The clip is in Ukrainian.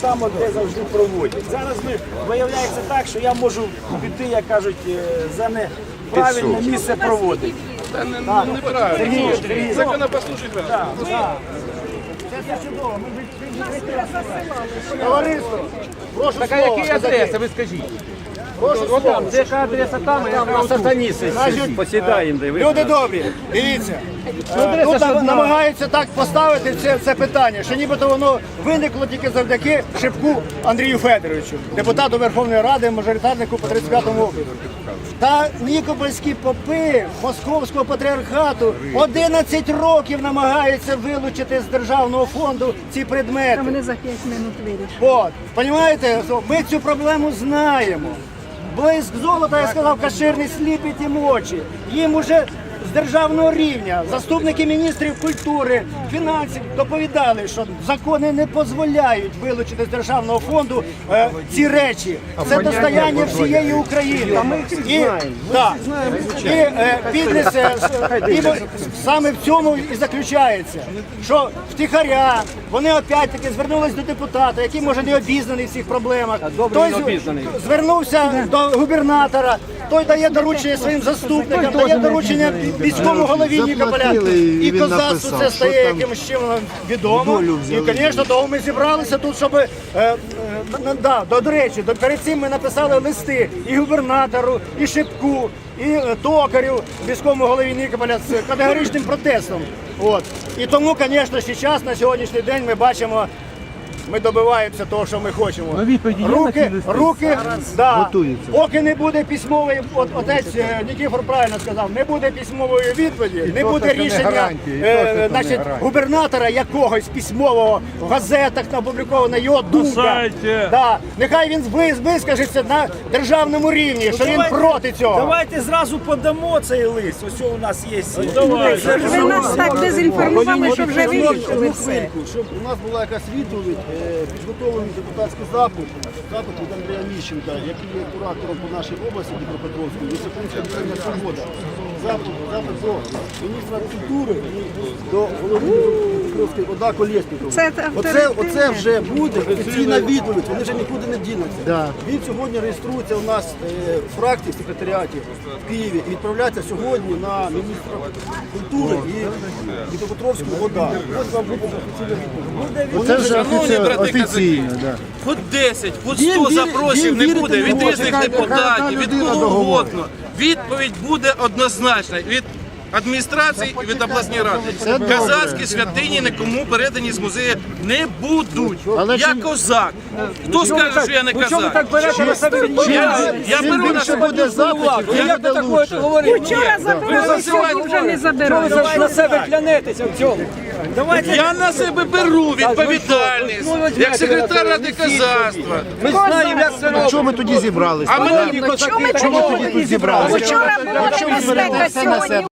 там, от, де завжди проводять. Зараз ми виявляється так, що я можу піти, як кажуть, е, за неправильне місце проводити. Та не- ну, неправильно. Сергій, Сергій. Законопослушний граждан. Це чудово. Ми Товариство, прошу Така а слово. які адреса, ви скажіть? Прошу От там, де яка адреса там, а яка отут. Значить, посідаємо, Люди добрі, дивіться. Е, Тут намагаються так поставити це, це питання, що нібито воно виникло тільки завдяки Шипку Андрію Федоровичу, депутату Верховної Ради, мажоритарнику по 35-му округу. Та нікопольські попи Московського патріархату 11 років намагаються вилучити з державного фонду ці предмети. Вони за 5 минут вирішать. От, понімаєте, ми цю проблему знаємо. Блиск золота, я сказав, каширний сліпить їм очі. Їм уже з державного рівня. Заступники міністрів культури, фінансів доповідали, що закони не дозволяють вилучити з державного фонду е, ці речі. Це достояння всієї України. І, да, і е, бізнес е, і саме в цьому і заключається, що втіхаря вони опять-таки звернулись до депутата, який може не обізнаний в цих проблемах. Той з- звернувся до губернатора, той дає доручення своїм заступникам, дає доручення міському голові Нікополя. заплатили, і козацтву це стає якимось чином відомо. І, звісно, того ми зібралися тут, щоб е, е, да, до, до речі, до, перед цим ми написали листи і губернатору, і Шипку, і е, токарю, міському голові Нікополя з категоричним протестом. От. І тому, звісно, зараз на сьогоднішній день ми бачимо. Ми добиваємося того, що ми хочемо. Ну, відповіді є на руки, ці листи? руки, да, Готуються. поки не буде письмової, от отець е, Нікіфор правильно сказав, не буде письмової відповіді, не то буде це не рішення гарантія, і то е, не значить, гарантія. губернатора якогось письмового в газетах опубліковано його думка. Да. Нехай він ви- вискажеться на державному рівні, що він давайте- проти цього. Давайте зразу подамо цей лист. Ось у нас є. Ви нас так дезінформували, що вже вирішили все. щоб У нас була якась відповідь, е, підготовлений депутатський запит, запит від Андрія Міщенка, який є куратором по нашій області Дніпропетровської, Високунська Дмитрія Свобода. Запит, запит до міністра культури і до голови Дніпропетровської ОДА Колєснікова. Це Оце, оце вже буде офіційна відповідь, вони вже нікуди не дінуться. Він сьогодні реєструється у нас е, в фракції в секретаріаті в Києві і відправляється сьогодні на міністра культури і Дніпропетровську ОДА. Ось вам буде офіційна відповідь. Це вже офіційно, да. Хоч 10, хоч Він 100 вірить- запрошень він не вірити буде не від може. різних хай одна депутатів, від людина кого договорить. угодно. Відповідь буде однозначна. Від адміністрації і від обласної ради. Казацькі святині нікому передані з музею не будуть. Я козак. Хто скаже, що я не Ну себе Я, я беру на себе буде запитів, Ну, Як буде лучше. говорите? Вчора забирали, сьогодні вже не забирають. Ви на себе клянетеся в цьому. давайте Я на себе беру відповідальність Ну, як секретар ради себе казацтва. Ми знаємо, як це Чому ми тоді зібралися? А ми Чому ми тоді тут зібралися? Вчора була небезпека, сьогодні